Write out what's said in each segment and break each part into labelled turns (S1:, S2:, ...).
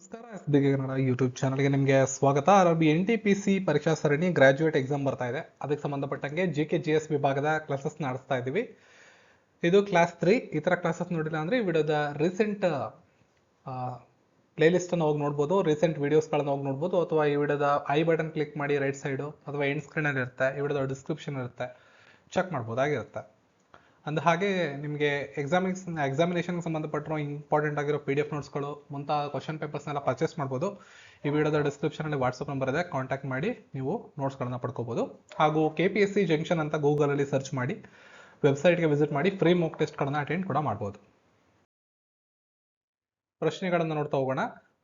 S1: ನಮಸ್ಕಾರ, S B Kannada YouTube ಚಾನಲ್ಗೆ ನಿಮಗೆ ಸ್ವಾಗತ. R B N T P C ಪರೀಕ್ಷಾ ಸರಣಿ ಗ್ರಾಜ್ಯುಯೇಟ್ ಎಕ್ಸಾಮ್ ಬರ್ತಾ ಇದೆ. ಅದಕ್ಕೆ ಸಂಬಂಧಪಟ್ಟಂಗೆ ಜಿ ಕೆ ಜಿ ಎಸ್ ವಿಭಾಗದ ಕ್ಲಾಸಸ್ ನಡೆಸ್ತಾ ಇದ್ದೀವಿ. ಇದು ಕ್ಲಾಸ್ ತ್ರೀ ಈ ಥರ ಕ್ಲಾಸಸ್ ನೋಡಿಲ್ಲ ಅಂದರೆ ಈ ವಿಡಿಯೋದ ರೀಸೆಂಟ್ ಪ್ಲೇಲಿಸ್ಟನ್ನು ಹೋಗಿ ನೋಡ್ಬೋದು ರೀಸೆಂಟ್ ವೀಡಿಯೋಸ್ಗಳನ್ನ ಹೋಗಿ ನೋಡ್ಬೋದು, ಅಥವಾ ಈ ವಿಡಿಯೋದ ಐ ಬಟನ್ ಕ್ಲಿಕ್ ಮಾಡಿ ರೈಟ್ ಸೈಡು ಅಥವಾ ಎಂಡ್ ಸ್ಕ್ರೀನಲ್ಲಿ ಇರುತ್ತೆ ಈ ವಿಡಿಯೋದ ಡಿಸ್ಕ್ರಿಪ್ಷನ್ ಇರುತ್ತೆ ಚೆಕ್ ಮಾಡ್ಬೋದಾಗಿರುತ್ತೆ ಅಂದ ಹಾಗೆ ನಿಮಗೆ ಎಕ್ಸಾಮಿಕ್ಸ್ ಎಕ್ಸಾಮಿನೇಷನ್ಗೆ ಸಂಬಂಧಪಟ್ಟಿರೋ ಇಂಪಾರ್ಟೆಂಟ್ ಆಗಿರೋ ಪಿ ಡಿ ಎಫ್ ನೋಟ್ಸ್ಗಳು ಮುಂತಾದ ಕ್ವಶನ್ ಪೇಪರ್ಸ್ನೆಲ್ಲ ಪರ್ಚೇಸ್ ಮಾಡ್ಬೋದು. ಈ ವಿಡಿಯೋದ ಡಿಸ್ಕ್ರಿಪ್ಷನಲ್ಲಿ ವಾಟ್ಸಪ್ ನಂಬರ್ ಇದೆ ಕಾಂಟ್ಯಾಕ್ಟ್ ಮಾಡಿ, ನೀವು ನೋಟ್ಸ್ಗಳನ್ನ ಪಡ್ಕೋಬೋದು. ಹಾಗೂ K P S C junction ಅಂತ ಗೂಗಲಲ್ಲಿ ಸರ್ಚ್ ಮಾಡಿ ವೆಬ್ಸೈಟ್ಗೆ ವಿಸಿಟ್ ಮಾಡಿ ಫ್ರೀ ಮೋಕ್ ಟೆಸ್ಟ್ಗಳನ್ನ ಅಟೆಂಡ್ ಕೂಡ ಮಾಡ್ಬೋದು. ಪ್ರಶ್ನೆಗಳನ್ನು ನೋಡ್ತಾ ಹೋಗೋಣ.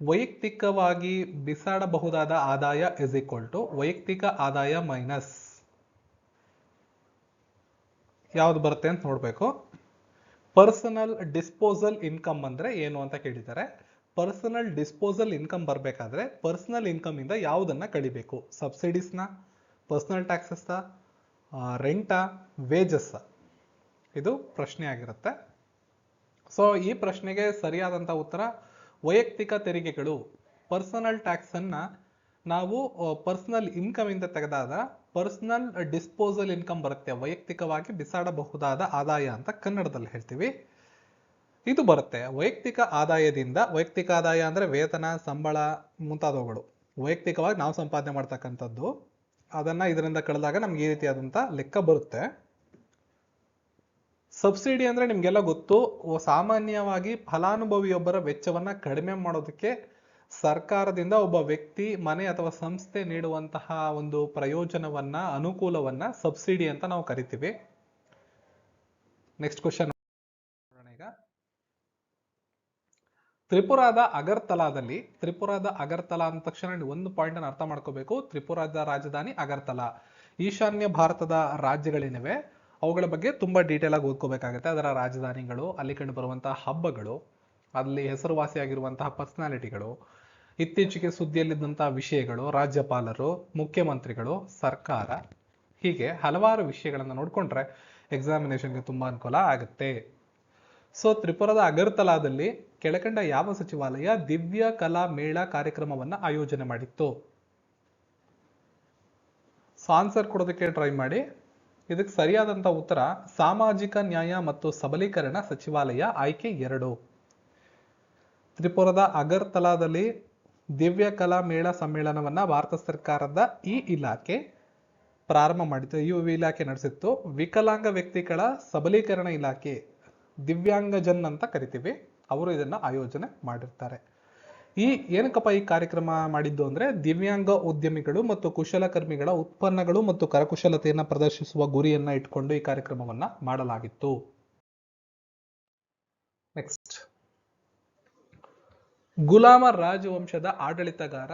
S1: ವೈಯಕ್ತಿಕವಾಗಿ ಬಿಸಾಡಬಹುದಾದ ಆದಾಯ ಇಸ್ ಈಕ್ವಲ್ ಟು ವೈಯಕ್ತಿಕ ಆದಾಯ ಮೈನಸ್ ಯಾವ್ದು ಬರುತ್ತೆ ಅಂತ ನೋಡಬೇಕು. ಪರ್ಸನಲ್ ಡಿಸ್ಪೋಸಲ್ ಇನ್ಕಮ್ ಅಂದ್ರೆ ಏನು ಅಂತ ಕೇಳಿದ್ದಾರೆ. ಪರ್ಸನಲ್ ಡಿಸ್ಪೋಸಲ್ ಇನ್ಕಮ್ ಬರಬೇಕಾದ್ರೆ ಪರ್ಸನಲ್ ಇನ್ಕಮ್ ಇಂದ ಯಾವುದನ್ನ ಕಳಿಬೇಕು? ಸಬ್ಸಿಡೀಸ್ನ ಪರ್ಸನಲ್ ಟ್ಯಾಕ್ಸಸ್ ರೆಂಟಾ ವೇಜಸ್ ಇದು ಪ್ರಶ್ನೆ ಆಗಿರುತ್ತೆ. ಸೊ ಈ ಪ್ರಶ್ನೆಗೆ ಸರಿಯಾದಂಥ ಉತ್ತರ ವೈಯಕ್ತಿಕ ತೆರಿಗೆಗಳು. ಪರ್ಸನಲ್ ಟ್ಯಾಕ್ಸನ್ನು ನಾವು ಪರ್ಸನಲ್ ಇನ್ಕಮ್ ಇಂದ ತೆಗೆದಾದ ಪರ್ಸನಲ್ ಡಿಸ್ಪೋಸಲ್ ಇನ್ಕಮ್ ಬರುತ್ತೆ, ವೈಯಕ್ತಿಕವಾಗಿ ಬಿಸಾಡಬಹುದಾದ ಆದಾಯ ಅಂತ ಕನ್ನಡದಲ್ಲಿ ಹೇಳ್ತೀವಿ. ಇದು ಬರುತ್ತೆ, ವೈಯಕ್ತಿಕ ಆದಾಯದಿಂದ, ವೈಯಕ್ತಿಕ ಆದಾಯ ಅಂದ್ರೆ ವೇತನ, ಸಂಬಳ ಮುಂತಾದವುಗಳು. ವೈಯಕ್ತಿಕವಾಗಿ ನಾವು ಸಂಪಾದನೆ ಮಾಡ್ತಕ್ಕಂಥದ್ದು, ಅದನ್ನ ಇದರಿಂದ ಕಳೆದಾಗ ನಮ್ಗೆ ಈ ರೀತಿಯಾದಂಥ ಲೆಕ್ಕ ಬರುತ್ತೆ. ಸಬ್ಸಿಡಿ ಅಂದ್ರೆ ನಿಮಗೆಲ್ಲ ಗೊತ್ತು ಸಾಮಾನ್ಯವಾಗಿ ಫಲಾನುಭವಿಯೊಬ್ಬರ ವೆಚ್ಚವನ್ನು ಕಡಿಮೆ ಮಾಡೋದಕ್ಕೆ ಸರ್ಕಾರದಿಂದ ಒಬ್ಬ ವ್ಯಕ್ತಿ ಮನೆ ಅಥವಾ ಸಂಸ್ಥೆ ನೀಡುವಂತಹ ಒಂದು ಪ್ರಯೋಜನವನ್ನ, ಅನುಕೂಲವನ್ನ ಸಬ್ಸಿಡಿ ಅಂತ ನಾವು ಕರಿತೀವಿ. ನೆಕ್ಸ್ಟ್ ಕ್ವಶನ್ ಈಗ. ತ್ರಿಪುರಾದ ಅಗರ್ತಲಾದಲ್ಲಿ, ತ್ರಿಪುರಾದ ಅಗರ್ತಲಾ ಅಂದ ತಕ್ಷಣ ಒಂದು ಪಾಯಿಂಟ್ ಅನ್ನು ಅರ್ಥ ಮಾಡ್ಕೋಬೇಕು. ತ್ರಿಪುರಾದ ರಾಜಧಾನಿ ಅಗರ್ತಲಾ. ಈಶಾನ್ಯ ಭಾರತದ ರಾಜ್ಯಗಳೇನಿವೆ. ಅವುಗಳ ಬಗ್ಗೆ ತುಂಬಾ ಡೀಟೇಲ್ ಆಗಿ ಓದ್ಕೋಬೇಕಾಗುತ್ತೆ. ಅದರ ರಾಜಧಾನಿಗಳು, ಅಲ್ಲಿ ಕಂಡು ಬರುವಂತಹ ಹಬ್ಬಗಳು, ಅಲ್ಲಿ ಹೆಸರುವಾಸಿಯಾಗಿರುವಂತಹ ಪರ್ಸನಾಲಿಟಿಗಳು ಇತ್ತೀಚೆಗೆ ಸುದ್ದಿಯಲ್ಲಿದ್ದಂತಹ ವಿಷಯಗಳು, ರಾಜ್ಯಪಾಲರು, ಮುಖ್ಯಮಂತ್ರಿಗಳು, ಸರ್ಕಾರ, ಹೀಗೆ ಹಲವಾರು ವಿಷಯಗಳನ್ನು ನೋಡ್ಕೊಂಡ್ರೆ ಎಕ್ಸಾಮಿನೇಷನ್ಗೆ ತುಂಬಾ ಅನುಕೂಲ ಆಗುತ್ತೆ. ಸೊ ತ್ರಿಪುರದ ಅಗರ್ತಲಾದಲ್ಲಿ ಕೆಳಕಂಡ ಯಾವ ಸಚಿವಾಲಯ ದಿವ್ಯ ಕಲಾ ಮೇಳ ಕಾರ್ಯಕ್ರಮವನ್ನ ಆಯೋಜನೆ ಮಾಡಿತ್ತು? ಸೊ ಆನ್ಸರ್ ಕೊಡೋದಕ್ಕೆ ಟ್ರೈ ಮಾಡಿ. ಇದಕ್ಕೆ ಸರಿಯಾದಂಥ ಉತ್ತರ, ಸಾಮಾಜಿಕ ನ್ಯಾಯ ಮತ್ತು ಸಬಲೀಕರಣ ಸಚಿವಾಲಯ ಆಯ್ಕೆ ಎರಡು. ತ್ರಿಪುರದ ಅಗರ್ತಲಾದಲ್ಲಿ ದಿವ್ಯ ಕಲಾ ಮೇಳ ಸಮ್ಮೇಳನವನ್ನು ಭಾರತ ಸರ್ಕಾರದ ಈ ಇಲಾಖೆ ಪ್ರಾರಂಭ ಮಾಡಿತ್ತು. ಈ ಇಲಾಖೆ ನಡೆಸಿತ್ತು. ವಿಕಲಾಂಗ ವ್ಯಕ್ತಿಗಳ ಸಬಲೀಕರಣ ಇಲಾಖೆ ದಿವ್ಯಾಂಗಜನ್ ಅಂತ ಕರಿತೀವಿ. ಅವರು ಇದನ್ನ ಆಯೋಜನೆ ಮಾಡಿರ್ತಾರೆ. ಈ ಏನಕ್ಕಪ್ಪ ಈ ಕಾರ್ಯಕ್ರಮ ಮಾಡಿದ್ದು ಅಂದ್ರೆ ದಿವ್ಯಾಂಗ ಉದ್ಯಮಿಗಳು ಮತ್ತು ಕುಶಲಕರ್ಮಿಗಳ ಉತ್ಪನ್ನಗಳು ಮತ್ತು ಕರಕುಶಲತೆಯನ್ನು ಪ್ರದರ್ಶಿಸುವ ಗುರಿಯನ್ನ ಇಟ್ಕೊಂಡು ಈ ಕಾರ್ಯಕ್ರಮವನ್ನ ಮಾಡಲಾಗಿತ್ತು. ನೆಕ್ಸ್ಟ್ ಗುಲಾಮ ರಾಜವಂಶದ ಆಡಳಿತಗಾರ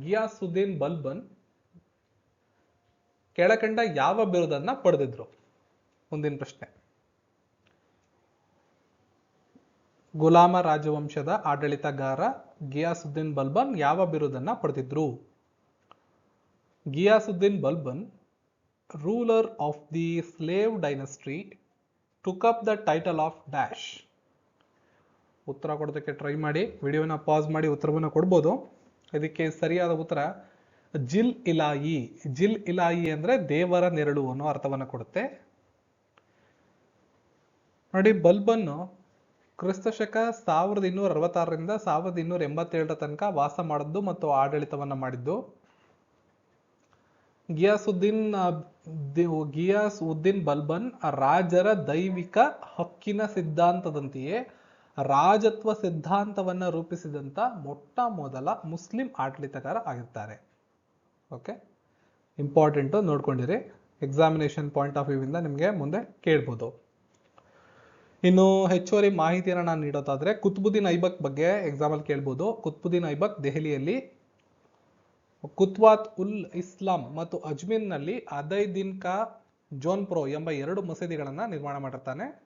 S1: ಗಿಯಾಸುದ್ದೀನ್ ಬಲ್ಬನ್ ಕೆಳಕಂಡ ಯಾವ ಬಿರುದನ್ನ ಪಡೆದಿದ್ರು? ಮುಂದಿನ ಪ್ರಶ್ನೆ. ಗುಲಾಮ ರಾಜವಂಶದ ಆಡಳಿತಗಾರ ಗಿಯಾಸುದ್ದೀನ್ ಬಲ್ಬನ್ ಯಾವ ಬಿರುದನ್ನ ಪಡೆದಿದ್ರು? Ghiyasuddin Balban, ruler of the slave dynasty, took up the title of dash. ಉತ್ತರ ಕೊಡೋದಕ್ಕೆ ಟ್ರೈ ಮಾಡಿ ವಿಡಿಯೋನ ಪಾಸ್ ಮಾಡಿ ಉತ್ತರವನ್ನು ಕೊಡ್ಬೋದು. ಇದಕ್ಕೆ ಸರಿಯಾದ ಉತ್ತರ, ಜಿಲ್ ಇಲಾಯಿ. ಜಿಲ್ ಇಲಾಯಿ ಅಂದ್ರೆ ದೇವರ ನೆರಳು ಅನ್ನೋ ಅರ್ಥವನ್ನು ಕೊಡುತ್ತೆ. ನೋಡಿ, ಬಲ್ಬನ್ನು ಕ್ರಿಸ್ತ ಶಕ ಸಾವಿರದ ಇನ್ನೂರ ಅರವತ್ತಾರರಿಂದ ಸಾವಿರದ ಇನ್ನೂರ ಎಂಬತ್ತೇಳರ ತನಕ ವಾಸ ಮಾಡಿದ್ದು ಮತ್ತು ಆಡಳಿತವನ್ನ ಮಾಡಿದ್ದು. ಗಿಯಾಸುದ್ದೀನ್ ಗಿಯಾಸ್ ಉದ್ದೀನ್ ಬಲ್ಬನ್ ರಾಜರ ದೈವಿಕ ಹಕ್ಕಿನ ಸಿದ್ಧಾಂತದಂತೆಯೇ ರಾಜತ್ವ ಸಿದ್ಧಾಂತವನ್ನ ರೂಪಿಸಿದಂತ ಮೊಟ್ಟ ಮೊದಲ ಮುಸ್ಲಿಂ ಆಡಳಿತಗಾರ ಆಗಿರ್ತಾರೆ. ಓಕೆ ಇಂಪಾರ್ಟೆಂಟು ನೋಡ್ಕೊಂಡಿರಿ. ಎಕ್ಸಾಮಿನೇಷನ್ ಪಾಯಿಂಟ್ ಆಫ್ ವ್ಯೂ ಇಂದ ನಿಮಗೆ ಮುಂದೆ ಕೇಳ್ಬೋದು. ಇನ್ನು ಹೆಚ್ಚುವರಿ ಮಾಹಿತಿಯನ್ನು ನಾನು ನೀಡೋದಾದ್ರೆ, ಕುತ್ಬುದ್ದೀನ್ ಐಬಕ್ ಬಗ್ಗೆ ಎಕ್ಸಾಂಪಲ್ ಕೇಳ್ಬೋದು. ಕುತ್ಬುದ್ದೀನ್ ಐಬಕ್ ದೆಹಲಿಯಲ್ಲಿ ಕುತ್ವಾತ್ ಉಲ್ ಇಸ್ಲಾಂ ಮತ್ತು ಅಜ್ಮೀರ್ನಲ್ಲಿ ಅದೈ ದಿನ್ ಕಾ ಜೋನ್ಪ್ರೋ ಎಂಬ ಎರಡು ಮಸೀದಿಗಳನ್ನು ನಿರ್ಮಾಣ ಮಾಡಿರ್ತಾನೆ.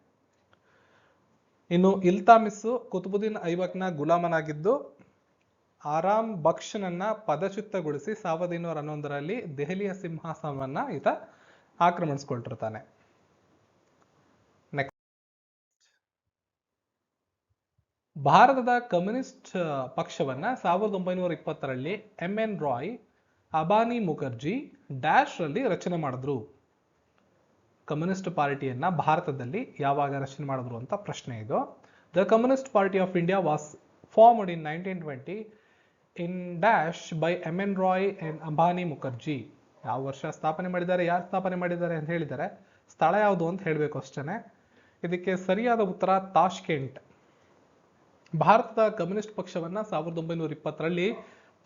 S1: ಇನ್ನು ಇಲ್ತಾಮಿಸ್ಸು ಕುತುಬುದ್ದೀನ್ ಐಬಕ್ನ ಗುಲಾಮನಾಗಿದ್ದು ಆರಾಮ್ ಬಕ್ಷನನ್ನ ಪದಚ್ಯುತಗೊಳಿಸಿ ಸಾವಿರದ ಇನ್ನೂರ ಹನ್ನೊಂದರಲ್ಲಿ ದೆಹಲಿಯ ಸಿಂಹಾಸನವನ್ನ ಈತ ಆಕ್ರಮಿಸಿಕೊಂಡಿರ್ತಾನೆ ನೆಕ್ಸ್ಟ್ ಭಾರತದ ಕಮ್ಯುನಿಸ್ಟ್ ಪಕ್ಷವನ್ನ ಸಾವಿರದ ಒಂಬೈನೂರ ಇಪ್ಪತ್ತರಲ್ಲಿ M N Roy, Abani Mukherjee dash ರಲ್ಲಿ ರಚನೆ ಮಾಡಿದ್ರು. ಕಮ್ಯುನಿಸ್ಟ್ ಪಾರ್ಟಿಯನ್ನ ಭಾರತದಲ್ಲಿ ಯಾವಾಗ ರಚನೆ ಮಾಡಿದ್ರು ಅಂತ ಪ್ರಶ್ನೆ ಇದು. The Communist Party of India was formed in nineteen twenty in dash by M N Roy and Ambani Mukherjee ಯಾವ ವರ್ಷ ಸ್ಥಾಪನೆ ಮಾಡಿದ್ದಾರೆ, ಯಾರು ಸ್ಥಾಪನೆ ಮಾಡಿದ್ದಾರೆ ಅಂತ ಹೇಳಿದ್ದಾರೆ. ಸ್ಥಳ ಯಾವುದು ಅಂತ ಹೇಳಬೇಕು ಅಷ್ಟೇ ಇದಕ್ಕೆ ಸರಿಯಾದ ಉತ್ತರ ತಾಷ್ಕೆಂಟ್. ಭಾರತದ ಕಮ್ಯುನಿಸ್ಟ್ ಪಕ್ಷವನ್ನ ಸಾವಿರದ ಒಂಬೈನೂರ ಇಪ್ಪತ್ತರಲ್ಲಿ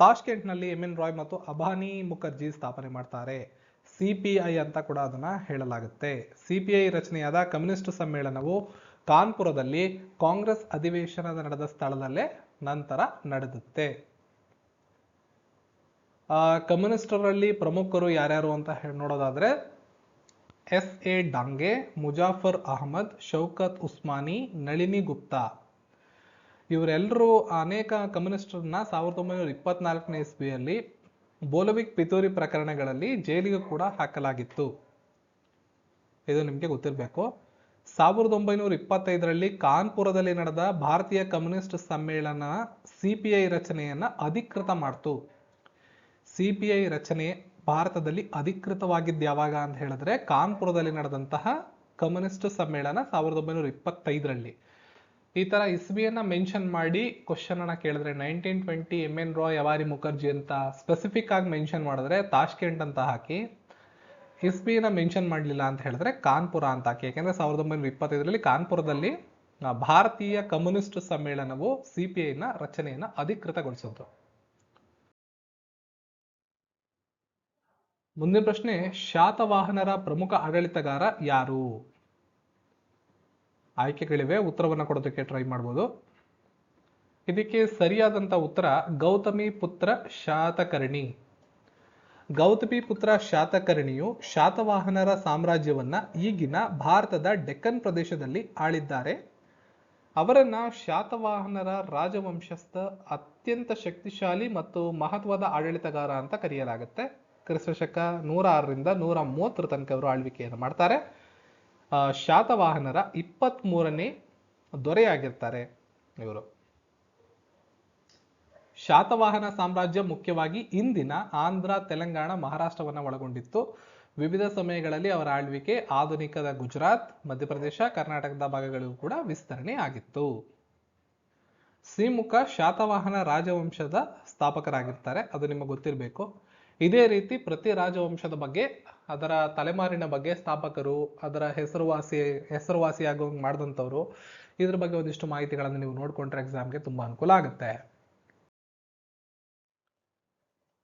S1: ತಾಷ್ಕೆಂಟ್ನಲ್ಲಿ ಎಂ ಎನ್ ರಾಯ್ ಮತ್ತು ಅಬಾನಿ ಮುಖರ್ಜಿ ಸ್ಥಾಪನೆ ಮಾಡ್ತಾರೆ. ಸಿಪಿಐ ಅಂತ ಕೂಡ ಅದನ್ನ ಹೇಳಲಾಗುತ್ತೆ. ಸಿಪಿಐ ರಚನೆಯಾದ ಕಮ್ಯುನಿಸ್ಟ್ ಸಮ್ಮೇಳನವು ಕಾನ್ಪುರದಲ್ಲಿ ಕಾಂಗ್ರೆಸ್ ಅಧಿವೇಶನದ ನಡೆದ ಸ್ಥಳದಲ್ಲೇ ನಂತರ ನಡೆದುತ್ತೆ. ಆ, ಕಮ್ಯುನಿಸ್ಟರಲ್ಲಿ ಪ್ರಮುಖರು ಯಾರ್ಯಾರು ಅಂತ ನೋಡೋದಾದ್ರೆ ಎಸ್ ಎ ಡಾಂಗೆ ಮುಜಾಫರ್ ಅಹಮದ್ ಶೌಕತ್ ಉಸ್ಮಾನಿ ನಳಿನಿ ಗುಪ್ತಾ. ಇವರೆಲ್ಲರೂ ಅನೇಕ ಕಮ್ಯುನಿಸ್ಟರನ್ನ ಸಾವಿರದ ಒಂಬೈನೂರ ಇಪ್ಪತ್ನಾಲ್ಕನೇ ಇಸ್ವಿಯಲ್ಲಿ ಬೋಲವಿಕ್ ಪಿತೂರಿ ಪ್ರಕರಣಗಳಲ್ಲಿ ಜೈಲಿಗೆ ಕೂಡ ಹಾಕಲಾಗಿತ್ತು. ಇದು ನಿಮಗೆ ಗೊತ್ತಿರಬೇಕು. ಸಾವಿರದ ಒಂಬೈನೂರ ಇಪ್ಪತ್ತೈದರಲ್ಲಿ ಕಾನ್ಪುರದಲ್ಲಿ ನಡೆದ ಭಾರತೀಯ ಕಮ್ಯುನಿಸ್ಟ್ ಸಮ್ಮೇಳನ ಸಿಪಿಐ ರಚನೆಯನ್ನ ಅಧಿಕೃತ ಮಾಡ್ತು. ಸಿಪಿಐ ರಚನೆ ಭಾರತದಲ್ಲಿ ಅಧಿಕೃತವಾಗಿದ್ದು ಯಾವಾಗ ಅಂತ ಹೇಳಿದ್ರೆ ಕಾನ್ಪುರದಲ್ಲಿ ನಡೆದಂತಹ ಕಮ್ಯುನಿಸ್ಟ್ ಸಮ್ಮೇಳನ ಸಾವಿರದ ಒಂಬೈನೂರ ಇಪ್ಪತ್ತೈದರಲ್ಲಿ. ಈ ತರ ಇಸ್ವಿಯನ್ನ ಮೆನ್ಷನ್ ಮಾಡಿ ಕ್ವಶನ್ ಅನ್ನ ಕೇಳಿದ್ರೆ nineteen twenty M N Roy ಅವಾರಿ Mukherjee ಅಂತ ಸ್ಪೆಸಿಫಿಕ್ ಆಗಿ ಮೆನ್ಷನ್ ಮಾಡಿದ್ರೆ ತಾಷ್ಕೆಂಟ್ ಅಂತ ಹಾಕಿ ಇಸ್ವಿಯನ್ನ ಮೆನ್ಷನ್ ಮಾಡಲಿಲ್ಲ ಅಂತ ಹೇಳಿದ್ರೆ ಕಾನ್ಪುರ ಅಂತ ಹಾಕಿ. ಯಾಕೆಂದ್ರೆ ಸಾವಿರದ ಒಂಬೈನೂರ ಇಪ್ಪತ್ತೈದರಲ್ಲಿ ಕಾನ್ಪುರದಲ್ಲಿ ಭಾರತೀಯ ಕಮ್ಯುನಿಸ್ಟ್ ಸಮ್ಮೇಳನವು ಸಿ ಪಿ ಐನ ರಚನೆಯನ್ನು ಅಧಿಕೃತಗೊಳಿಸಿದ್ರು ಮುಂದಿನ ಪ್ರಶ್ನೆ, ಶಾತವಾಹನರ ಪ್ರಮುಖ ಆಡಳಿತಗಾರ ಯಾರು? ಆಯ್ಕೆಗಳಿವೆ, ಉತ್ತರವನ್ನು ಕೊಡೋದಕ್ಕೆ ಟ್ರೈ ಮಾಡ್ಬೋದು. ಇದಕ್ಕೆ ಸರಿಯಾದಂತ ಉತ್ತರ ಗೌತಮಿ ಪುತ್ರ ಶಾತಕರ್ಣಿ. ಗೌತಮಿ ಪುತ್ರ ಶಾತಕರ್ಣಿಯು ಶಾತವಾಹನರ ಸಾಮ್ರಾಜ್ಯವನ್ನ ಈಗಿನ ಭಾರತದ ಡೆಕ್ಕನ್ ಪ್ರದೇಶದಲ್ಲಿ ಆಳಿದ್ದಾರೆ. ಅವರನ್ನ ಶಾತವಾಹನರ ರಾಜವಂಶಸ್ಥ, ಅತ್ಯಂತ ಶಕ್ತಿಶಾಲಿ ಮತ್ತು ಮಹತ್ವದ ಆಡಳಿತಗಾರ ಅಂತ ಕರೆಯಲಾಗುತ್ತೆ. ಕ್ರಿಸ್ತಶಕ ನೂರ ಆರರಿಂದ ನೂರ ಮೂವತ್ತರ ತನಕ ಅವರು ಆಳ್ವಿಕೆಯನ್ನು ಮಾಡ್ತಾರೆ. ಶಾತವಾಹನರ ಇಪ್ಪತ್ತ್ ಮೂರನೇ ದೊರೆಯಾಗಿರ್ತಾರೆ ಇವರು. ಶಾತವಾಹನ ಸಾಮ್ರಾಜ್ಯ ಮುಖ್ಯವಾಗಿ ಇಂದಿನ ಆಂಧ್ರ, ತೆಲಂಗಾಣ, ಮಹಾರಾಷ್ಟ್ರವನ್ನ ಒಳಗೊಂಡಿತ್ತು. ವಿವಿಧ ಸಮಯಗಳಲ್ಲಿ ಅವರ ಆಳ್ವಿಕೆ ಆಧುನಿಕದ ಗುಜರಾತ್, ಮಧ್ಯಪ್ರದೇಶ, ಕರ್ನಾಟಕದ ಭಾಗಗಳಿಗೂ ಕೂಡ ವಿಸ್ತರಣೆ ಆಗಿತ್ತು. ಶ್ರೀಮುಖ ಶಾತವಾಹನ ರಾಜವಂಶದ ಸ್ಥಾಪಕರಾಗಿರ್ತಾರೆ. ಅದು ನಿಮಗೆ ಗೊತ್ತಿರಬೇಕು. ಇದೇ ರೀತಿ ಪ್ರತಿ ರಾಜವಂಶದ ಬಗ್ಗೆ, ಅದರ ತಲೆಮಾರಿನ ಬಗ್ಗೆ ಸ್ಥಾಪಕರು, ಅದರ ಹೆಸರುವಾಸಿ ಹೆಸರುವಾಸಿಯಾಗೋ ಮಾಡಿದಂಥವ್ರು, ಇದ್ರ ಬಗ್ಗೆ ಒಂದಿಷ್ಟು ಮಾಹಿತಿಗಳನ್ನು ನೀವು ನೋಡ್ಕೊಂಡ್ರೆ ಎಕ್ಸಾಮ್ಗೆ ತುಂಬಾ ಅನುಕೂಲ ಆಗುತ್ತೆ.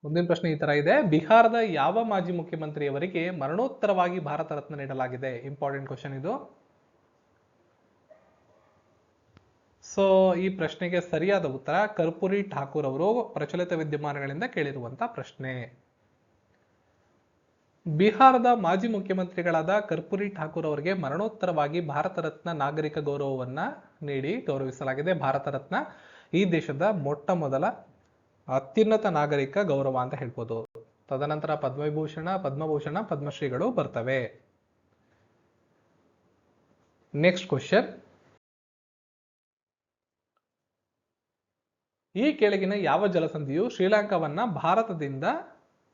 S1: ಮುಂದಿನ ಪ್ರಶ್ನೆ ಈ ತರ ಇದೆ. ಬಿಹಾರದ ಯಾವ ಮಾಜಿ ಮುಖ್ಯಮಂತ್ರಿಯವರಿಗೆ ಮರಣೋತ್ತರವಾಗಿ ಭಾರತ ರತ್ನ ನೀಡಲಾಗಿದೆ? ಇಂಪಾರ್ಟೆಂಟ್ ಕ್ವಶನ್ ಇದು. ಸೊ ಈ ಪ್ರಶ್ನೆಗೆ ಸರಿಯಾದ ಉತ್ತರ ಕರ್ಪೂರಿ ಠಾಕೂರ್ ಅವರು ಪ್ರಚಲಿತ ವಿದ್ಯಮಾನಗಳಿಂದ ಕೇಳಿರುವಂತಹ ಪ್ರಶ್ನೆ. ಬಿಹಾರದ ಮಾಜಿ ಮುಖ್ಯಮಂತ್ರಿಗಳಾದ ಕರ್ಪೂರಿ ಠಾಕೂರ್ ಅವರಿಗೆ ಮರಣೋತ್ತರವಾಗಿ ಭಾರತ ರತ್ನ ನಾಗರಿಕ ಗೌರವವನ್ನ ನೀಡಿ ಗೌರವಿಸಲಾಗಿದೆ. ಭಾರತ ರತ್ನ ಈ ದೇಶದ ಮೊಟ್ಟ ಮೊದಲ ಅತ್ಯುನ್ನತ ನಾಗರಿಕ ಗೌರವ ಅಂತ ಹೇಳ್ಬೋದು. ತದನಂತರ ಪದ್ಮವಿಭೂಷಣ, ಪದ್ಮಭೂಷಣ, ಪದ್ಮಶ್ರೀಗಳು ಬರ್ತವೆ. ನೆಕ್ಸ್ಟ್ ಕ್ವಶನ್ ಈ ಕೆಳಗಿನ ಯಾವ ಜಲಸಂಧಿಯು ಶ್ರೀಲಂಕಾವನ್ನ ಭಾರತದಿಂದ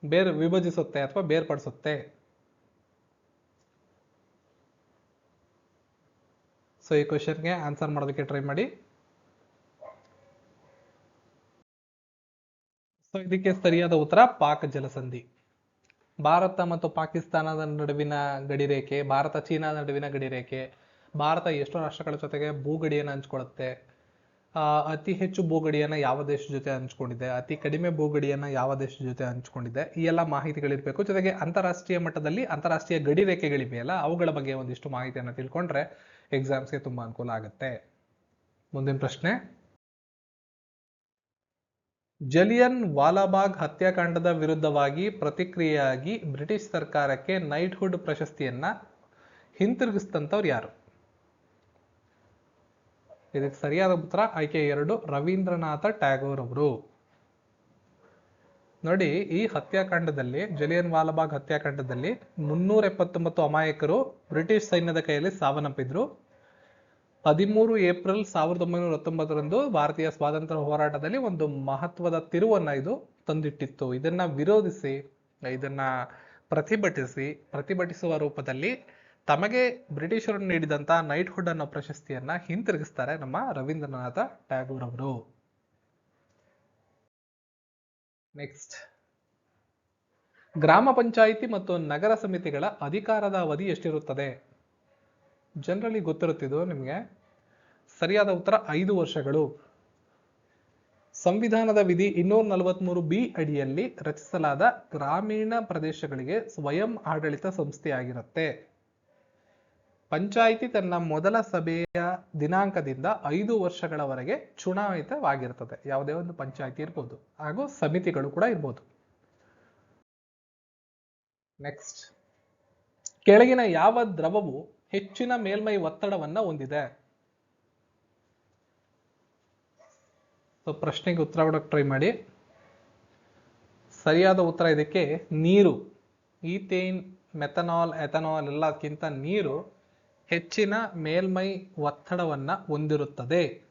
S1: ಬೇರ್ ವಿಭಜಿಸುತ್ತೆ ಅಥವಾ ಬೇರ್ಪಡಿಸುತ್ತೆ? ಸೊ ಈ ಕ್ವಶನ್ಗೆ ಆನ್ಸರ್ ಮಾಡೋದಕ್ಕೆ ಟ್ರೈ ಮಾಡಿ. ಸೊ ಇದಕ್ಕೆ ಸರಿಯಾದ ಉತ್ತರ ಪಾಕ್ ಜಲಸಂಧಿ. ಭಾರತ ಮತ್ತು ಪಾಕಿಸ್ತಾನದ ನಡುವಿನ ಗಡಿರೇಖೆ, ಭಾರತ, ಚೀನಾದ ನಡುವಿನ ಗಡಿರೇಖೆ, ಭಾರತ ಎಷ್ಟೋ ರಾಷ್ಟ್ರಗಳ ಜೊತೆಗೆ ಭೂಗಡಿಯನ್ನು ಹಂಚ್ಕೊಳ್ಳುತ್ತೆ. ಅತಿ ಹೆಚ್ಚು ಭೂಗಡಿಯನ್ನ ಯಾವ ದೇಶದ ಜೊತೆ ಹಂಚ್ಕೊಂಡಿದೆ, ಅತಿ ಕಡಿಮೆ ಭೂಗಡಿಯನ್ನ ಯಾವ ದೇಶದ ಜೊತೆ ಹಂಚ್ಕೊಂಡಿದೆ, ಈ ಎಲ್ಲ ಮಾಹಿತಿಗಳಿರ್ಬೇಕು. ಜೊತೆಗೆ ಅಂತಾರಾಷ್ಟ್ರೀಯ ಮಟ್ಟದಲ್ಲಿ ಅಂತಾರಾಷ್ಟ್ರೀಯ ಗಡಿ ರೇಖೆಗಳಿವೆಯಲ್ಲ ಅವುಗಳ ಬಗ್ಗೆ ಒಂದಿಷ್ಟು ಮಾಹಿತಿಯನ್ನು ತಿಳ್ಕೊಂಡ್ರೆ ಎಕ್ಸಾಮ್ಸ್ಗೆ ತುಂಬಾ ಅನುಕೂಲ ಆಗುತ್ತೆ. ಮುಂದಿನ ಪ್ರಶ್ನೆ. ಜಲಿಯನ್ ವಾಲಾಬಾಗ್ ಹತ್ಯಾಕಾಂಡದ ವಿರುದ್ಧವಾಗಿ ಪ್ರತಿಕ್ರಿಯೆಯಾಗಿ ಬ್ರಿಟಿಷ್ ಸರ್ಕಾರಕ್ಕೆ ನೈಟ್ಹುಡ್ ಪ್ರಶಸ್ತಿಯನ್ನ ಹಿಂತಿರುಗಿಸಿದಂಥವ್ರು ಯಾರು? ಇದಕ್ಕೆ ಸರಿಯಾದ ಉತ್ತರ ಆಯ್ಕೆ ಎರಡು, ರವೀಂದ್ರನಾಥ ಟ್ಯಾಗೋರ್ ಅವರು. ನೋಡಿ, ಈ ಹತ್ಯಾಕಾಂಡದಲ್ಲಿ, ಜಲಿಯನ್ ವಾಲಾಬಾಗ್ ಹತ್ಯಾಕಾಂಡದಲ್ಲಿ ಮುನ್ನೂರ ಎಪ್ಪತ್ತೊಂಬತ್ತು ಅಮಾಯಕರು ಬ್ರಿಟಿಷ್ ಸೈನ್ಯದ ಕೈಯಲ್ಲಿ ಸಾವನ್ನಪ್ಪಿದ್ರು. ಹದಿಮೂರು ಏಪ್ರಿಲ್ ಸಾವಿರದ ಒಂಬೈನೂರ ಹತ್ತೊಂಬತ್ತರಂದು ಭಾರತೀಯ ಸ್ವಾತಂತ್ರ್ಯ ಹೋರಾಟದಲ್ಲಿ ಒಂದು ಮಹತ್ವದ ತಿರುವನ್ನ ಇದು ತಂದಿಟ್ಟಿತ್ತು. ಇದನ್ನ ವಿರೋಧಿಸಿ, ಇದನ್ನ ಪ್ರತಿಭಟಿಸಿ, ಪ್ರತಿಭಟಿಸುವ ರೂಪದಲ್ಲಿ ತಮಗೆ ಬ್ರಿಟಿಷರು ನೀಡಿದಂತ ನೈಟ್ಹುಡ್ ಅನ್ನೋ ಪ್ರಶಸ್ತಿಯನ್ನ ಹಿಂತಿರುಗಿಸ್ತಾರೆ ನಮ್ಮ ರವೀಂದ್ರನಾಥ ಟ್ಯಾಗೂರ್ ಅವರು. ನೆಕ್ಸ್ಟ್ ಗ್ರಾಮ ಪಂಚಾಯಿತಿ ಮತ್ತು ನಗರ ಸಮಿತಿಗಳ ಅಧಿಕಾರದ ಅವಧಿ ಎಷ್ಟಿರುತ್ತದೆ? ಜನರಲಿ ಗೊತ್ತಿರುತ್ತಿದ್ದು ನಿಮಗೆ ಸರಿಯಾದ ಉತ್ತರ ಐದು ವರ್ಷಗಳು. ಸಂವಿಧಾನದ ವಿಧಿ ಇನ್ನೂರ ನಲವತ್ಮೂರು ಬಿ ಅಡಿಯಲ್ಲಿ ರಚಿಸಲಾದ ಗ್ರಾಮೀಣ ಪ್ರದೇಶಗಳಿಗೆ ಸ್ವಯಂ ಆಡಳಿತ ಸಂಸ್ಥೆಯಾಗಿರುತ್ತೆ. ಪಂಚಾಯಿತಿ ತನ್ನ ಮೊದಲ ಸಭೆಯ ದಿನಾಂಕದಿಂದ ಐದು ವರ್ಷಗಳವರೆಗೆ ಚುನಾಯಿತವಾಗಿರುತ್ತದೆ ಯಾವುದೇ ಒಂದು ಪಂಚಾಯಿತಿ ಇರ್ಬೋದು, ಹಾಗೂ ಸಮಿತಿಗಳು ಕೂಡ ಇರ್ಬೋದು. ನೆಕ್ಸ್ಟ್ ಕೆಳಗಿನ ಯಾವ ದ್ರವವು ಹೆಚ್ಚಿನ ಮೇಲ್ಮೈ ಒತ್ತಡವನ್ನ ಹೊಂದಿದೆ? ಸೊ ಪ್ರಶ್ನೆಗೆ ಉತ್ತರ ಕೊಡೋಕೆ ಟ್ರೈ ಮಾಡಿ. ಸರಿಯಾದ ಉತ್ತರ ಇದಕ್ಕೆ ನೀರು. ಈಥೇನ್, ಮೆಥನಾಲ್, ಎಥನಾಲ್ ಎಲ್ಲಕ್ಕಿಂತ ನೀರು ಹೆಚ್ಚಿನ ಮೇಲ್ಮೈ ಒತ್ತಡವನ್ನು ಹೊಂದಿರುತ್ತದೆ.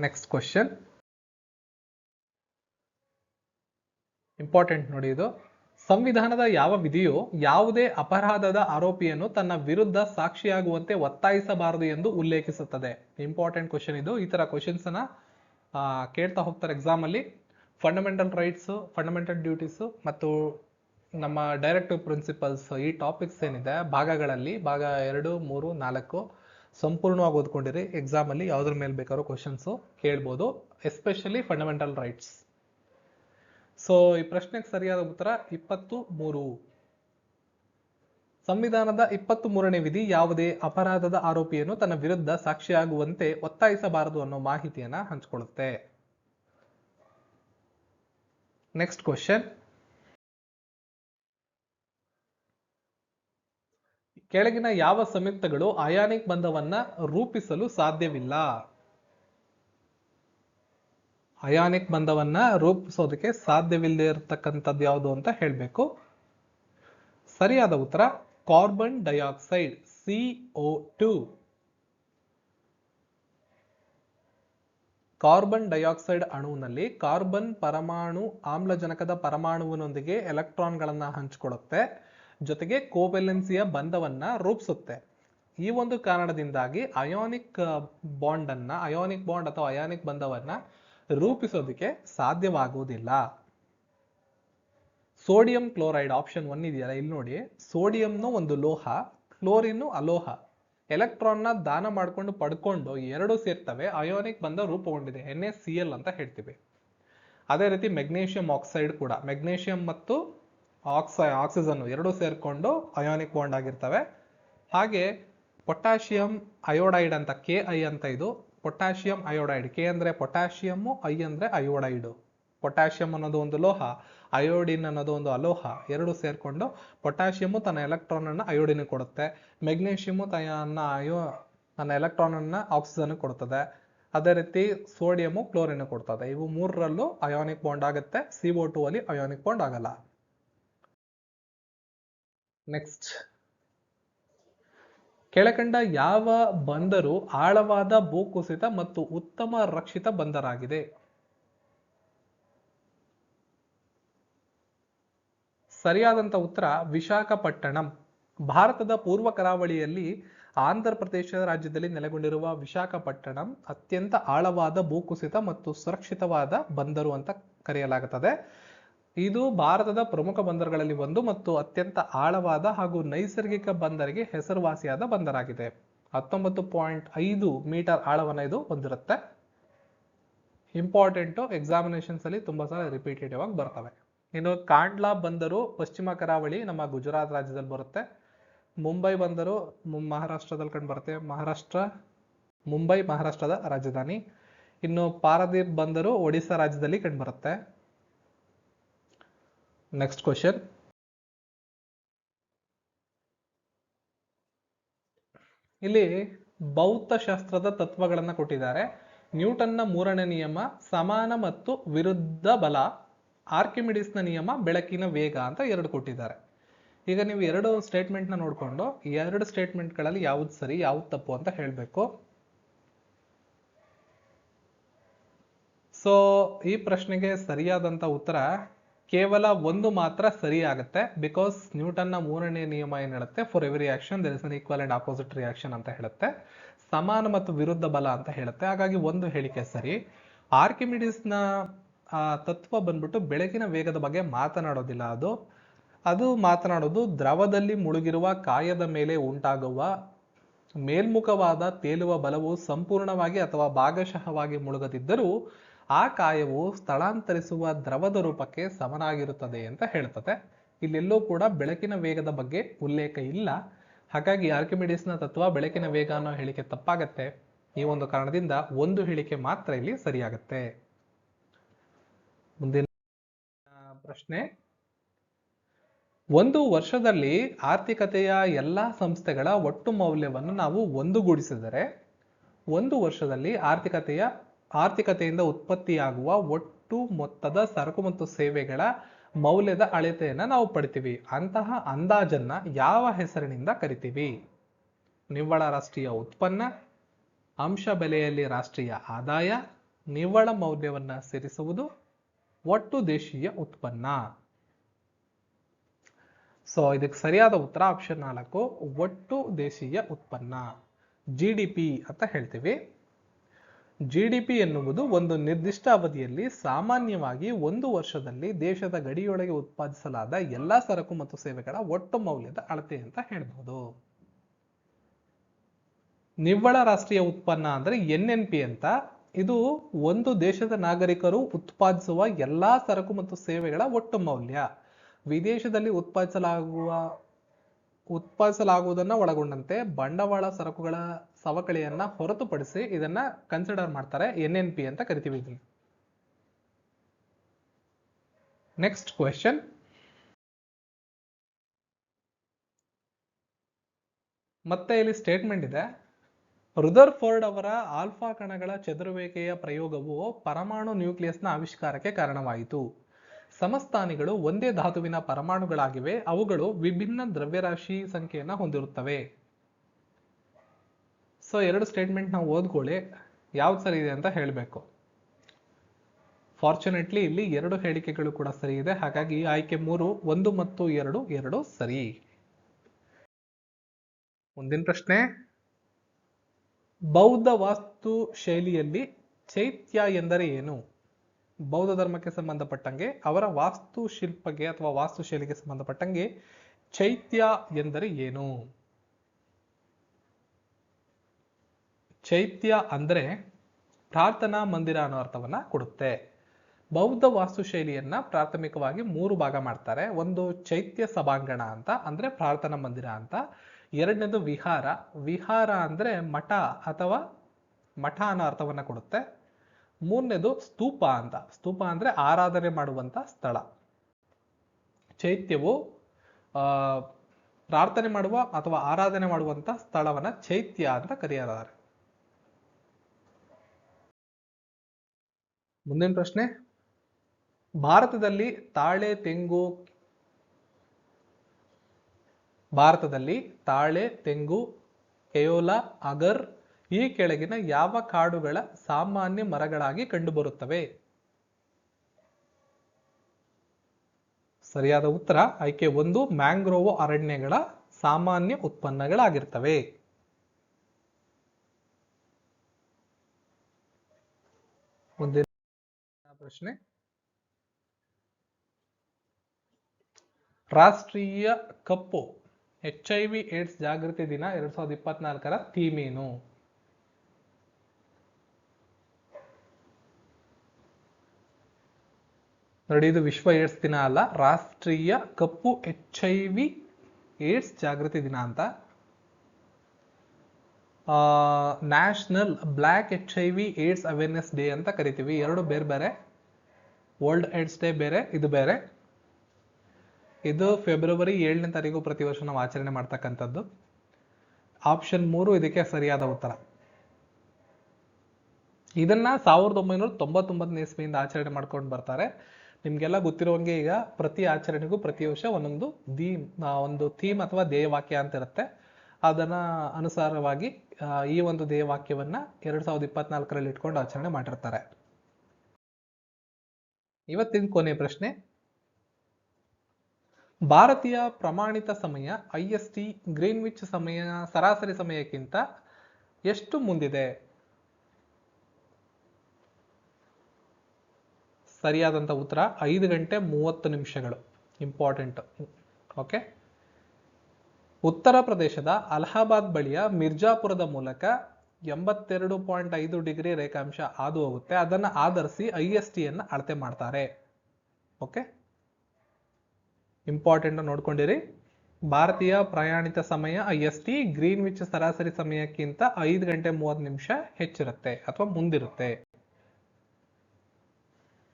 S1: ನೆಕ್ಸ್ಟ್ ಕ್ವಶನ್ ಇಂಪಾರ್ಟೆಂಟ್ ನೋಡಿ ಇದು. ಸಂವಿಧಾನದ ಯಾವ ವಿಧಿಯು ಯಾವುದೇ ಅಪರಾಧದ ಆರೋಪಿಯನ್ನು ತನ್ನ ವಿರುದ್ಧ ಸಾಕ್ಷಿಯಾಗುವಂತೆ ಒತ್ತಾಯಿಸಬಾರದು ಎಂದು ಉಲ್ಲೇಖಿಸುತ್ತದೆ. ಇಂಪಾರ್ಟೆಂಟ್ ಕ್ವಶನ್ ಇದು. ಈ ತರ ಕ್ವಶನ್ಸ್ ಆ, ಕೇಳ್ತಾ ಹೋಗ್ತಾರೆ ಎಕ್ಸಾಮ್ ಅಲ್ಲಿ. ಫಂಡಮೆಂಟಲ್ ರೈಟ್ಸ್ ಫಂಡಮೆಂಟಲ್ ಡ್ಯೂಟೀಸ್ ಮತ್ತು ನಮ್ಮ ಡೈರೆಕ್ಟಿವ್ ಪ್ರಿನ್ಸಿಪಲ್ಸ್ ಈ ಟಾಪಿಕ್ಸ್ ಏನಿದೆ, ಭಾಗಗಳಲ್ಲಿ ಭಾಗ ಎರಡು, ಮೂರು, ನಾಲ್ಕು ಸಂಪೂರ್ಣವಾಗಿ ಓದ್ಕೊಂಡಿರಿ. ಎಕ್ಸಾಮ್ ಅಲ್ಲಿ ಯಾವ್ದ್ರ ಮೇಲೆ ಬೇಕಾದ್ರೂ ಕ್ವಶನ್ಸ್ ಕೇಳ್ಬೋದು ಎಸ್ಪೆಷಲಿ ಫಂಡಮೆಂಟಲ್ ರೈಟ್ಸ್ ಸೊ ಈ ಪ್ರಶ್ನೆಗೆ ಸರಿಯಾದ ಉತ್ತರ ಇಪ್ಪತ್ತು ಮೂರು. ಸಂವಿಧಾನದ ಇಪ್ಪತ್ತು ಮೂರನೇ ವಿಧಿ ಯಾವುದೇ ಅಪರಾಧದ ಆರೋಪಿಯನ್ನು ತನ್ನ ವಿರುದ್ಧ ಸಾಕ್ಷಿಯಾಗುವಂತೆ ಒತ್ತಾಯಿಸಬಾರದು ಅನ್ನೋ ಮಾಹಿತಿಯನ್ನ ಹಂಚಿಕೊಳ್ಳುತ್ತೆ. ನೆಕ್ಸ್ಟ್ ಕ್ವಶನ್ ಕೆಳಗಿನ ಯಾವ ಸಂಯುಕ್ತಗಳು ಅಯಾನಿಕ್ ಬಂಧವನ್ನ ರೂಪಿಸಲು ಸಾಧ್ಯವಿಲ್ಲ? ಅಯಾನಿಕ್ ಬಂಧವನ್ನ ರೂಪಿಸೋದಕ್ಕೆ ಸಾಧ್ಯವಿಲ್ಲದೆ ಇರತಕ್ಕಂಥದ್ದು ಯಾವುದು ಅಂತ ಹೇಳಬೇಕು. ಸರಿಯಾದ ಉತ್ತರ, carbon dioxide C O two carbon dioxide ಅಣುವಿನಲ್ಲಿ carbon ಪರಮಾಣು ಆಮ್ಲಜನಕದ ಪರಮಾಣುವಿನೊಂದಿಗೆ ಎಲೆಕ್ಟ್ರಾನ್ಗಳನ್ನು ಹಂಚಿಕೊಳ್ಳುತ್ತೆ. ಜೊತೆಗೆ ಕೋವೆಲೆನ್ಸಿಯ ಬಂಧವನ್ನ ರೂಪಿಸುತ್ತೆ. ಈ ಒಂದು ಕಾರಣದಿಂದಾಗಿ ಅಯೋನಿಕ್ ಬಾಂಡ್ ಅನ್ನ ಅಯೋನಿಕ್ ಬಾಂಡ್ ಅಥವಾ ಅಯೋನಿಕ್ ಬಂಧವನ್ನ ರೂಪಿಸೋದಕ್ಕೆ ಸಾಧ್ಯವಾಗುವುದಿಲ್ಲ. ಸೋಡಿಯಂ ಕ್ಲೋರೈಡ್ ಆಪ್ಷನ್ ಒನ್ ಇದೆಯಲ್ಲ, ಇಲ್ಲಿ ನೋಡಿ. ಸೋಡಿಯಂನು ಒಂದು ಲೋಹ, ಕ್ಲೋರಿನ್ ಅಲೋಹ. ಎಲೆಕ್ಟ್ರಾನ್ನ ದಾನ ಮಾಡ್ಕೊಂಡು ಪಡ್ಕೊಂಡು ಎರಡು ಸೇರ್ತವೆ ಅಯೋನಿಕ್ ಬಂಧ ರೂಪುಗೊಂಡಿದೆ. ಎನ್ ಎಸ್ ಸಿ ಎಲ್ ಅಂತ ಹೇಳ್ತೀವಿ. ಅದೇ ರೀತಿ ಮೆಗ್ನೀಷಿಯಂ ಆಕ್ಸೈಡ್ ಕೂಡ. ಮೆಗ್ನೀಷಿಯಂ ಮತ್ತು ಆಕ್ಸೈ ಆಕ್ಸಿಜನ್ ಎರಡು ಸೇರಿಕೊಂಡು ಅಯೋನಿಕ್ ಬಾಂಡ್ ಆಗಿರ್ತವೆ. ಹಾಗೆ ಪೊಟ್ಯಾಷಿಯಂ ಅಯೋಡೈಡ್ ಅಂತ ಕೆ ಐ ಅಂತ ಇದು ಪೊಟ್ಯಾಷಿಯಂ ಅಯೋಡೈಡ್ ಕೆ ಅಂದ್ರೆ ಪೊಟ್ಯಾಷಿಯಮ್ಮು ಐ ಅಂದ್ರೆ ಅಯೋಡೈಡ್ ಪೊಟ್ಯಾಷಿಯಂ ಅನ್ನೋದು ಒಂದು ಲೋಹ ಅಯೋಡಿನ್ ಅನ್ನೋದು ಒಂದು ಅಲೋಹ. ಎರಡು ಸೇರಿಕೊಂಡು ಪೊಟ್ಯಾಷಿಯಮ್ಮು ತನ್ನ ಎಲೆಕ್ಟ್ರಾನ್ ಅನ್ನ ಅಯೋಡಿನ್ ಕೊಡುತ್ತೆ. ಮೆಗ್ನೀಷಿಯಮ್ ತನ್ನ ಅಯೋ ತನ್ನ ಎಲೆಕ್ಟ್ರಾನ್ ಅನ್ನ ಆಕ್ಸಿಜನ್ ಕೊಡ್ತದೆ. ಅದೇ ರೀತಿ ಸೋಡಿಯಂ ಕ್ಲೋರಿನ್ ಕೊಡ್ತದೆ. ಇವು ಮೂರರಲ್ಲೂ ಅಯೋನಿಕ್ ಬಾಂಡ್ ಆಗುತ್ತೆ. ಸಿ ಓ ಟು ಅಲ್ಲಿ ಅಯೋನಿಕ್ ಬಾಂಡ್ ಆಗಲ್ಲ. ನೆಕ್ಸ್ಟ್ ಕೆಳಕಂಡ ಯಾವ ಬಂದರು ಆಳವಾದ ಭೂಕುಸಿತ ಮತ್ತು ಉತ್ತಮ ರಕ್ಷಿತ ಬಂದರಾಗಿದೆ? ಸರಿಯಾದಂತ ಉತ್ತರ ವಿಶಾಖಪಟ್ಟಣಂ. ಭಾರತದ ಪೂರ್ವ ಕರಾವಳಿಯಲ್ಲಿ ಆಂಧ್ರ ಪ್ರದೇಶ ರಾಜ್ಯದಲ್ಲಿ ನೆಲೆಗೊಂಡಿರುವ ವಿಶಾಖಪಟ್ಟಣಂ ಅತ್ಯಂತ ಆಳವಾದ ಭೂಕುಸಿತ ಮತ್ತು ಸುರಕ್ಷಿತವಾದ ಬಂದರು ಅಂತ ಕರೆಯಲಾಗುತ್ತದೆ. ಇದು ಭಾರತದ ಪ್ರಮುಖ ಬಂದರುಗಳಲ್ಲಿ ಒಂದು ಮತ್ತು ಅತ್ಯಂತ ಆಳವಾದ ಹಾಗೂ ನೈಸರ್ಗಿಕ ಬಂದರಿಗೆ ಹೆಸರುವಾಸಿಯಾದ ಬಂದರಾಗಿದೆ. ಹತ್ತೊಂಬತ್ತು ಪಾಯಿಂಟ್ ಐದು ಮೀಟರ್ ಆಳವನ್ನು ಇದು ಹೊಂದಿರುತ್ತೆ. ಇಂಪಾರ್ಟೆಂಟು ಎಕ್ಸಾಮಿನೇಷನ್ಸ್ ಅಲ್ಲಿ ತುಂಬಾ ಸಲ ರಿಪೀಟೇಟಿವ್ ಆಗಿ ಬರ್ತವೆ. ಇನ್ನು ಕಾಂಡ್ಲಾ ಬಂದರು ಪಶ್ಚಿಮ ಕರಾವಳಿ, ನಮ್ಮ ಗುಜರಾತ್ ರಾಜ್ಯದಲ್ಲಿ ಬರುತ್ತೆ. ಮುಂಬೈ ಬಂದರು ಮಹಾರಾಷ್ಟ್ರದಲ್ಲಿ ಕಂಡು ಬರುತ್ತೆ. ಮಹಾರಾಷ್ಟ್ರ, ಮುಂಬೈ ಮಹಾರಾಷ್ಟ್ರದ ರಾಜಧಾನಿ. ಇನ್ನು ಪಾರದೀಪ್ ಬಂದರು ಒಡಿಶಾ ರಾಜ್ಯದಲ್ಲಿ ಕಂಡು ನೆಕ್ಸ್ಟ್ ಕ್ವಶನ್ ಇಲ್ಲಿ ಭೌತಶಾಸ್ತ್ರದ ತತ್ವಗಳನ್ನ ಕೊಟ್ಟಿದ್ದಾರೆ. ನ್ಯೂಟನ್ನ ಮೂರನೇ ನಿಯಮ, ಸಮಾನ ಮತ್ತು ವಿರುದ್ಧ ಬಲ, ಆರ್ಕಿಮಿಡಿಸ್ನ ನಿಯಮ, ಬೆಳಕಿನ ವೇಗ ಅಂತ ಎರಡು ಕೊಟ್ಟಿದ್ದಾರೆ. ಈಗ ನೀವು ಎರಡು ಸ್ಟೇಟ್ಮೆಂಟ್ನ ನೋಡಿಕೊಂಡು ಎರಡು ಸ್ಟೇಟ್ಮೆಂಟ್ಗಳಲ್ಲಿ ಯಾವ್ದು ಸರಿ, ಯಾವ್ದು ತಪ್ಪು ಅಂತ ಹೇಳಬೇಕು. ಸೊ ಈ ಪ್ರಶ್ನೆಗೆ ಸರಿಯಾದಂತ ಉತ್ತರ ಕೇವಲ ಒಂದು ಮಾತ್ರ ಸರಿ ಆಗುತ್ತೆ ಬಿಕಾಸ್ ನ್ಯೂಟನ್ನ ಮೂರನೇ ನಿಯಮ ಏನ್ ಹೇಳುತ್ತೆ? For every action there is an equal and opposite reaction ಅಂತ ಹೇಳುತ್ತೆ. ಸಮಾನ ಮತ್ತು ವಿರುದ್ಧ ಬಲ ಅಂತ ಹೇಳುತ್ತೆ. ಹಾಗಾಗಿ ಒಂದು ಹೇಳಿಕೆ ಸರಿ. ಆರ್ಕಿಮಿಡಿಸ್ನ ಆ, ತತ್ವ ಬಂದ್ಬಿಟ್ಟು ಬೆಳಕಿನ ವೇಗದ ಬಗ್ಗೆ ಮಾತನಾಡೋದಿಲ್ಲ ಅದು. ಅದು ಮಾತನಾಡೋದು ದ್ರವದಲ್ಲಿ ಮುಳುಗಿರುವ ಕಾಯದ ಮೇಲೆ ಉಂಟಾಗುವ ಮೇಲ್ಮುಖವಾದ ತೇಲುವ ಬಲವು ಸಂಪೂರ್ಣವಾಗಿ ಅಥವಾ ಭಾಗಶಃವಾಗಿ ಮುಳುಗದಿದ್ದರೂ ಆ ಕಾಯವು ಸ್ಥಳಾಂತರಿಸುವ ದ್ರವದ ರೂಪಕ್ಕೆ ಸಮನಾಗಿರುತ್ತದೆ ಅಂತ ಹೇಳ್ತದೆ. ಇಲ್ಲೆಲ್ಲೂ ಕೂಡ ಬೆಳಕಿನ ವೇಗದ ಬಗ್ಗೆ ಉಲ್ಲೇಖ ಇಲ್ಲ. ಹಾಗಾಗಿ ಆರ್ಕಿಮಿಡಿಸ್ನ ತತ್ವ ಬೆಳಕಿನ ವೇಗ ಅನ್ನೋ ಹೇಳಿಕೆ ತಪ್ಪಾಗತ್ತೆ. ಈ ಒಂದು ಕಾರಣದಿಂದ ಒಂದು ಹೇಳಿಕೆ ಮಾತ್ರ ಇಲ್ಲಿ ಸರಿಯಾಗತ್ತೆ. ಮುಂದಿನ ಪ್ರಶ್ನೆ. ಒಂದು ವರ್ಷದಲ್ಲಿ ಆರ್ಥಿಕತೆಯ ಎಲ್ಲಾ ಸಂಸ್ಥೆಗಳ ಒಟ್ಟು ಮೌಲ್ಯವನ್ನು ನಾವು ಒಂದುಗೂಡಿಸಿದರೆ, ಒಂದು ವರ್ಷದಲ್ಲಿ ಆರ್ಥಿಕತೆಯ ಆರ್ಥಿಕತೆಯಿಂದ ಉತ್ಪತ್ತಿಯಾಗುವ ಒಟ್ಟು ಮೊತ್ತದ ಸರಕು ಮತ್ತು ಸೇವೆಗಳ ಮೌಲ್ಯದ ಅಳತೆಯನ್ನ ನಾವು ಪಡಿತೀವಿ. ಅಂತಹ ಅಂದಾಜನ್ನ ಯಾವ ಹೆಸರಿನಿಂದ ಕರಿತೀವಿ? ನಿವ್ವಳ ರಾಷ್ಟ್ರೀಯ ಉತ್ಪನ್ನ, ಅಂಶ ಬೆಲೆಯಲ್ಲಿ ರಾಷ್ಟ್ರೀಯ ಆದಾಯ, ನಿವ್ವಳ ಮೌಲ್ಯವನ್ನ ಸೇರಿಸುವುದು, ಒಟ್ಟು ದೇಶೀಯ ಉತ್ಪನ್ನ. ಸೊ ಇದಕ್ಕೆ ಸರಿಯಾದ ಉತ್ತರ ಆಪ್ಷನ್ ನಾಲ್ಕು, ಒಟ್ಟು ದೇಶೀಯ ಉತ್ಪನ್ನ. ಜಿ ಅಂತ ಹೇಳ್ತೀವಿ. ಜಿ ಡಿ ಪಿ ಎನ್ನುವುದು ಒಂದು ನಿರ್ದಿಷ್ಟ ಅವಧಿಯಲ್ಲಿ ಸಾಮಾನ್ಯವಾಗಿ ಒಂದು ವರ್ಷದಲ್ಲಿ ದೇಶದ ಗಡಿಯೊಳಗೆ ಉತ್ಪಾದಿಸಲಾದ ಎಲ್ಲಾ ಸರಕು ಮತ್ತು ಸೇವೆಗಳ ಒಟ್ಟು ಮೌಲ್ಯದ ಅಳತೆ ಅಂತ ಹೇಳಬಹುದು ನಿವ್ವಳ ರಾಷ್ಟ್ರೀಯ ಉತ್ಪನ್ನ ಅಂದ್ರೆ ಎನ್ ಎನ್ ಪಿ ಅಂತ. ಇದು ಒಂದು ದೇಶದ ನಾಗರಿಕರು ಉತ್ಪಾದಿಸುವ ಎಲ್ಲಾ ಸರಕು ಮತ್ತು ಸೇವೆಗಳ ಒಟ್ಟು ಮೌಲ್ಯ. ವಿದೇಶದಲ್ಲಿ ಉತ್ಪಾದಿಸಲಾಗುವ ಉತ್ಪಾದಿಸಲಾಗುವುದನ್ನ ಒಳಗೊಂಡಂತೆ ಬಂಡವಾಳ ಸರಕುಗಳ ಸವಕಳಿಯನ್ನ ಹೊರತುಪಡಿಸಿ ಇದನ್ನ ಕನ್ಸಿಡರ್ ಮಾಡ್ತಾರೆ ಎನ್ ಎನ್ ಪಿ ಅಂತ ಕರಿತೀವಿ ಇದನ್ನ. ನೆಕ್ಸ್ಟ್ ಕ್ವೆಶನ್ ಮತ್ತೆ ಇಲ್ಲಿ ಸ್ಟೇಟ್ಮೆಂಟ್ ಇದೆ. ರುದರ್ ಫೋರ್ಡ್ ಅವರ ಆಲ್ಫಾ ಕಣಗಳ ಚದುರುವಿಕೆಯ ಪ್ರಯೋಗವು ಪರಮಾಣು ನ್ಯೂಕ್ಲಿಯಸ್ನ ಆವಿಷ್ಕಾರಕ್ಕೆ ಕಾರಣವಾಯಿತು. ಸಮಸ್ಥಾನಿಗಳು ಒಂದೇ ಧಾತುವಿನ ಪರಮಾಣುಗಳಾಗಿವೆ, ಅವುಗಳು ವಿಭಿನ್ನ ದ್ರವ್ಯರಾಶಿ ಸಂಖ್ಯೆಯನ್ನು ಹೊಂದಿರುತ್ತವೆ. ಸೊ ಎರಡು ಸ್ಟೇಟ್ಮೆಂಟ್ ನಾವು ಓದ್ಕೊಳ್ಳಿ, ಯಾವ್ದು ಸರಿ ಇದೆ ಅಂತ ಹೇಳಬೇಕು. ಫಾರ್ಚುನೇಟ್ಲಿ ಇಲ್ಲಿ ಎರಡು ಹೇಳಿಕೆಗಳು ಕೂಡ ಸರಿ ಇದೆ, ಹಾಗಾಗಿ ಆಯ್ಕೆ ಮೂರು, ಒಂದು ಮತ್ತು ಎರಡು ಎರಡು ಸರಿ. ಮುಂದಿನ ಪ್ರಶ್ನೆ. ಬೌದ್ಧ ವಾಸ್ತು ಶೈಲಿಯಲ್ಲಿ ಚೈತ್ಯ ಎಂದರೆ ಏನು? ಬೌದ್ಧ ಧರ್ಮಕ್ಕೆ ಸಂಬಂಧಪಟ್ಟಂಗೆ, ಅವರ ವಾಸ್ತುಶಿಲ್ಪಕ್ಕೆ ಅಥವಾ ವಾಸ್ತುಶೈಲಿಗೆ ಸಂಬಂಧಪಟ್ಟಂಗೆ ಚೈತ್ಯ ಎಂದರೆ ಏನು? ಚೈತ್ಯ ಅಂದ್ರೆ ಪ್ರಾರ್ಥನಾ ಮಂದಿರ ಅನ್ನೋ ಅರ್ಥವನ್ನ ಕೊಡುತ್ತೆ. ಬೌದ್ಧ ವಾಸ್ತುಶೈಲಿಯನ್ನ ಪ್ರಾಥಮಿಕವಾಗಿ ಮೂರು ಭಾಗ ಮಾಡ್ತಾರೆ. ಒಂದು ಚೈತ್ಯ ಸಭಾಂಗಣ ಅಂತ, ಅಂದ್ರೆ ಪ್ರಾರ್ಥನಾ ಮಂದಿರ ಅಂತ. ಎರಡನೇದು ವಿಹಾರ. ವಿಹಾರ ಅಂದ್ರೆ ಮಠ ಅಥವಾ ಮಠ ಅನ್ನೋ ಅರ್ಥವನ್ನ ಕೊಡುತ್ತೆ. ಮೂರನೇದು ಸ್ತೂಪ ಅಂತ. ಸ್ತೂಪ ಅಂದ್ರೆ ಆರಾಧನೆ ಮಾಡುವಂತ ಸ್ಥಳ. ಚೈತ್ಯವು ಪ್ರಾರ್ಥನೆ ಮಾಡುವ ಅಥವಾ ಆರಾಧನೆ ಮಾಡುವಂತ ಸ್ಥಳವನ್ನ ಚೈತ್ಯ ಅಂತ ಕರೆಯಲಾರೆ. ಮುಂದಿನ ಪ್ರಶ್ನೆ, ಭಾರತದಲ್ಲಿ ತಾಳೆ, ತೆಂಗು, ಭಾರತದಲ್ಲಿ ತಾಳೆ, ತೆಂಗು, ಕೆಯೋಲ, ಅಗರ್ ಈ ಕೆಳಗಿನ ಯಾವ ಕಾಡುಗಳ ಸಾಮಾನ್ಯ ಮರಗಳಾಗಿ ಕಂಡುಬರುತ್ತವೆ? ಸರಿಯಾದ ಉತ್ತರ, ಆಯ್ಕೆ ಒಂದು, ಮ್ಯಾಂಗ್ರೋವ್ ಅರಣ್ಯಗಳ ಸಾಮಾನ್ಯ ಉತ್ಪನ್ನಗಳಾಗಿರ್ತವೆ. ಪ್ರಶ್ನೆ. ರಾಷ್ಟ್ರೀಯ ಕಪ್ಪು ಎಚ್ ಐ ವಿ ಏಡ್ಸ್ ಜಾಗೃತಿ ದಿನ ಎರಡ್ ಸಾವಿರದ ಇಪ್ಪತ್ನಾಲ್ಕರ ಥೀಮ್ ಏನು ನೋಡಿ, ಇದು ವಿಶ್ವ ಏಡ್ಸ್ ದಿನ ಅಲ್ಲ. ರಾಷ್ಟ್ರೀಯ ಕಪ್ಪು ಎಚ್ ಐ ವಿ ಏಡ್ಸ್ ಜಾಗೃತಿ ದಿನ ಅಂತ. National black H I V AIDS awareness day ಅಂತ ಕರಿತೀವಿ. ಎರಡು ಬೇರೆ ಬೇರೆ. ವರ್ಲ್ಡ್ ಏಡ್ಸ್ ಡೇ ಬೇರೆ, ಇದು ಬೇರೆ. ಇದು ಫೆಬ್ರವರಿ ಏಳನೇ ತಾರೀಕು ಪ್ರತಿ ವರ್ಷ ನಾವು ಆಚರಣೆ ಮಾಡ್ತಕ್ಕಂಥದ್ದು. ಆಪ್ಷನ್ ಮೂರು ಇದಕ್ಕೆ ಸರಿಯಾದ ಉತ್ತರ. ಇದನ್ನ ಸಾವಿರದ ಒಂಬೈನೂರ ತೊಂಬತ್ತೊಂಬತ್ತನೇ ಇಸ್ವಿಯಿಂದ ಆಚರಣೆ ಮಾಡ್ಕೊಂಡು ಬರ್ತಾರೆ. ನಿಮ್ಗೆಲ್ಲ ಗೊತ್ತಿರುವಂಗೆ ಈಗ ಪ್ರತಿ ಆಚರಣೆಗೂ, ಪ್ರತಿ ವರ್ಷ ಒಂದೊಂದು ಥೀಮ್ ಒಂದು ಥೀಮ್ ಅಥವಾ ಧ್ಯೇಯವಾಕ್ಯ ಅಂತ ಇರುತ್ತೆ. ಅದನ್ನ ಅನುಸಾರವಾಗಿ ಈ ಒಂದು ಧ್ಯೇಯವಾಕ್ಯವನ್ನ ಎರಡ್ ಸಾವಿರದ ಇಪ್ಪತ್ನಾಲ್ಕರಲ್ಲಿ ಇಟ್ಕೊಂಡು ಆಚರಣೆ ಮಾಡಿರ್ತಾರೆ. ಇವತ್ತಿನ ಕೊನೆ ಪ್ರಶ್ನೆ. ಭಾರತೀಯ ಪ್ರಮಾಣಿತ ಸಮಯ, ಐ ಎಸ್ ಟಿ, ಗ್ರೀನ್ವಿಚ್ ಸಮಯ, ಸರಾಸರಿ ಸಮಯಕ್ಕಿಂತ ಎಷ್ಟು ಮುಂದಿದೆ? ಸರಿಯಾದಂಥ ಉತ್ತರ ಐದು ಗಂಟೆ ಮೂವತ್ತು ನಿಮಿಷಗಳು. ಇಂಪಾರ್ಟೆಂಟ್ ಓಕೆ ಉತ್ತರ ಪ್ರದೇಶದ ಅಲಹಾಬಾದ್ ಬಳಿಯ ಮಿರ್ಜಾಪುರದ ಮೂಲಕ ಎಂಬತ್ತೆರಡು ಪಾಯಿಂಟ್ ಐದು ಡಿಗ್ರಿ ರೇಖಾಂಶ ಹಾದು ಹೋಗುತ್ತೆ ಅದನ್ನು ಆಧರಿಸಿ ಐ ಎಸ್ ಟಿಯನ್ನು ಅಳತೆ ಮಾಡ್ತಾರೆ. ಓಕೆ ಇಂಪಾರ್ಟೆಂಟ್ ನೋಡ್ಕೊಂಡಿರಿ. ಭಾರತೀಯ ಪ್ರಯಾಣಿತ ಸಮಯ I S T Greenwich ಸರಾಸರಿ ಸಮಯಕ್ಕಿಂತ ಐದು ಗಂಟೆ ಮೂವತ್ತು ನಿಮಿಷ ಹೆಚ್ಚಿರುತ್ತೆ ಅಥವಾ ಮುಂದಿರುತ್ತೆ.